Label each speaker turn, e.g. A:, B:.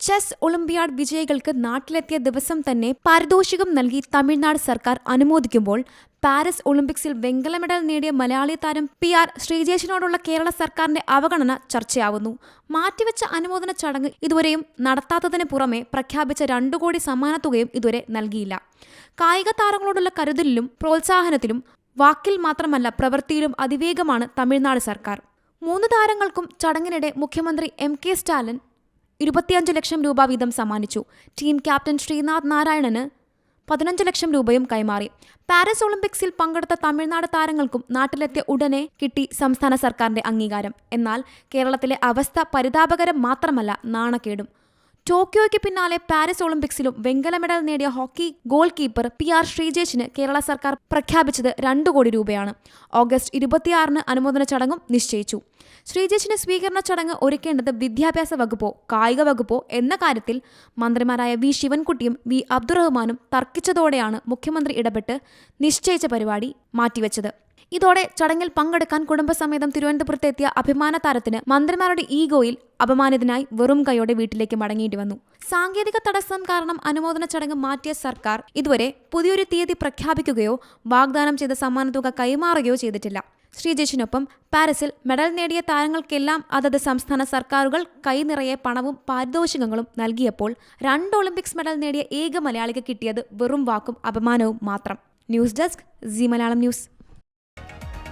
A: Chess olympiad വിജയികൾക്ക് നാട്ടിലെത്തിയ ദിവസം തന്നെ പാരിതോഷികം നൽകി തമിഴ്നാട് സർക്കാർ അനുമോദിക്കുമ്പോൾ പാരീസ് ഒളിമ്പിക്സിൽ വെങ്കല മെഡൽ നേടിയ മലയാളി താരം പി ആർ ശ്രീജേഷിനോടുള്ള കേരള സർക്കാരിന്റെ അവഗണന ചർച്ചയാവുന്നു. മാറ്റിവെച്ച അനുമോദന ചടങ്ങ് ഇതുവരെയും നടത്താത്തതിന് പുറമെ പ്രഖ്യാപിച്ച രണ്ടു കോടി സമ്മാനത്തുകയും ഇതുവരെ നൽകിയില്ല. കായിക താരങ്ങളോടുള്ള കരുതലിലും പ്രോത്സാഹനത്തിലും വാക്കിൽ മാത്രമല്ല പ്രവൃത്തിയിലും അതിവേഗമാണ് തമിഴ്നാട് സർക്കാർ. മൂന്ന് താരങ്ങൾക്കും ചടങ്ങിനിടെ മുഖ്യമന്ത്രി എം കെ സ്റ്റാലിൻ ഇരുപത്തിയഞ്ച് ലക്ഷം രൂപ വീതം സമ്മാനിച്ചു. ടീം ക്യാപ്റ്റൻ ശ്രീനാഥ് നാരായണന് പതിനഞ്ച് ലക്ഷം രൂപയും കൈമാറി. പാരീസ് ഒളിമ്പിക്സിൽ പങ്കെടുത്ത തമിഴ്നാട് താരങ്ങൾക്കും നാട്ടിലെത്തിയ ഉടനെ കിട്ടി സംസ്ഥാന സർക്കാരിന്റെ അംഗീകാരം. എന്നാൽ കേരളത്തിലെ അവസ്ഥ പരിതാപകരം മാത്രമല്ല നാണക്കേടും. ടോക്കിയോയ്ക്ക് പിന്നാലെ പാരീസ് ഒളിമ്പിക്സിലും വെങ്കല മെഡൽ നേടിയ hockey goalkeeper P R ശ്രീജേഷിന് കേരള സർക്കാർ പ്രഖ്യാപിച്ചത് രണ്ടു കോടി രൂപയാണ്. ഓഗസ്റ്റ് ഇരുപത്തിയാറിന് അനുമോദന ചടങ്ങും നിശ്ചയിച്ചു. ശ്രീജേഷിന് സ്വീകരണ ചടങ്ങ് ഒരുക്കേണ്ടത് വിദ്യാഭ്യാസ വകുപ്പോ കായിക വകുപ്പോ എന്ന കാര്യത്തിൽ മന്ത്രിമാരായ വി ശിവൻകുട്ടിയും വി അബ്ദുറഹ്മാനും തർക്കിച്ചതോടെയാണ് മുഖ്യമന്ത്രി ഇടപെട്ട് നിശ്ചയിച്ച പരിപാടി മാറ്റിവെച്ചത്. ഇതോടെ ചടങ്ങിൽ പങ്കെടുക്കാൻ കുടുംബസമേതം തിരുവനന്തപുരത്തെത്തിയ അഭിമാന താരത്തിന് മന്ത്രിമാരുടെ ഈഗോയിൽ അപമാനിതനായി വെറും കൈയോടെ വീട്ടിലേക്ക് മടങ്ങേണ്ടി വന്നു. സാങ്കേതിക തടസ്സം കാരണം അനുമോദന ചടങ്ങ് മാറ്റിയ സർക്കാർ ഇതുവരെ പുതിയൊരു തീയതി പ്രഖ്യാപിക്കുകയോ വാഗ്ദാനം ചെയ്ത സമ്മാനത്തുക കൈമാറുകയോ ചെയ്തിട്ടില്ല. ശ്രീജേഷിനൊപ്പം പാരീസിൽ മെഡൽ നേടിയ താരങ്ങൾക്കെല്ലാം അതത് സംസ്ഥാന സർക്കാരുകൾ കൈനിറയെ പണവും പാരിതോഷികങ്ങളും നൽകിയപ്പോൾ രണ്ട് ഒളിമ്പിക്സ് മെഡൽ നേടിയ ഏക മലയാളിക്ക് കിട്ടിയത് വെറും വാക്കും അപമാനവും മാത്രം. News desk Zee Malayalam news.